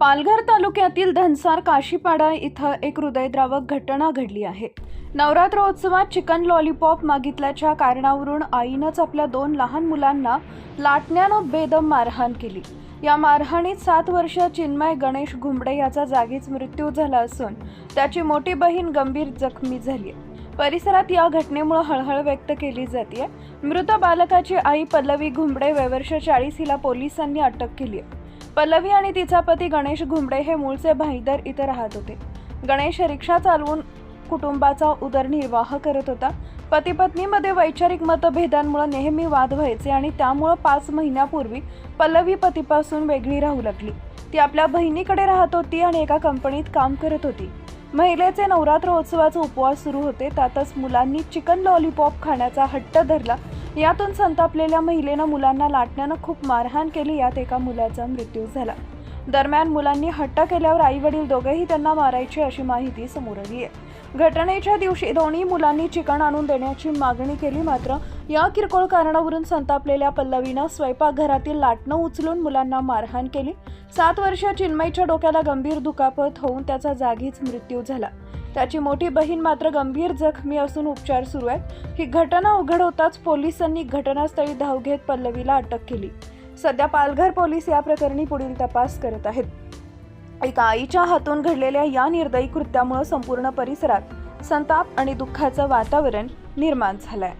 पालघर तालुक्यातील धनसार काशीपाडा इथं एक हृदयद्रावक घटना घडली आहे. नवरात्रोत्सवात चिकन लॉलीपॉप मागितल्याच्या कारणावरून आईनंच आपल्या दोन लहान मुलांना लाटण्यानं बेदम मारहाण केली. या मारहाणीत सात वर्ष चिन्मय गणेश घुमडे याचा जागीच मृत्यू झाला असून त्याची मोठी बहीण गंभीर जखमी झाली परिसरात या घटनेमुळे हळहळ व्यक्त केली जाते मृत बालकाची आई पल्लवी घुमडे वैवर्ष चाळीस हिला पोलिसांनी अटक केली आहे पल्लवी आणि तिचा पती गणेश घुमडे हे मूळचे भाईदर इथं राहत होते. गणेश रिक्षा चालवून कुटुंबाचा उदरनिर्वाह करत होता. पती पत्नीमध्ये वैचारिक मतभेदांमुळे नेहमी वाद व्हायचे आणि त्यामुळं पाच महिन्यापूर्वी पल्लवी पतीपासून वेगळी राहू लागली. ती आपल्या बहिणीकडे राहत होती आणि एका कंपनीत काम करत होती. महिलेचे नवरात्र उत्सवाचे उपवास सुरू होते. त्यातच मुलांनी चिकन लॉलीपॉप खाण्याचा हट्ट धरला. यातून संतापलेल्या महिलेनं मुलांना लाटण्यानं खूप मारहाण केली यात एका मुलाचा मृत्यू झाला. दरम्यान मुलांनी हट्ट केल्यावर आई वडील दोघेही त्यांना मारायचे अशी माहिती समोर आली आहे. घटनेच्या दिवशी दोन्ही मुलांनी चिकन आणून देण्याची मागणी केली मात्र या किरकोळ कारणावरून संतापलेल्या पल्लवीनं स्वयंपाकघरातील लाटणं उचलून मुलांना मारहाण केली. सात वर्ष चिन्मयच्या डोक्याला गंभीर दुखापत होऊन त्याचा जागीच मृत्यू झाला. त्याची मोठी बहीण मात्र गंभीर जखमी असून उपचार सुरू आहेत. ही घटना उघड होताच पोलिसांनी घटनास्थळी धाव घेत पल्लवीला अटक केली. सध्या पालघर पोलीस या प्रकरणी पुढील तपास करत आहेत. एका आईच्या हातून घडलेल्या या निर्दयी कृत्यामुळे संपूर्ण परिसरात संताप आणि दुःखाचं वातावरण निर्माण झालंय.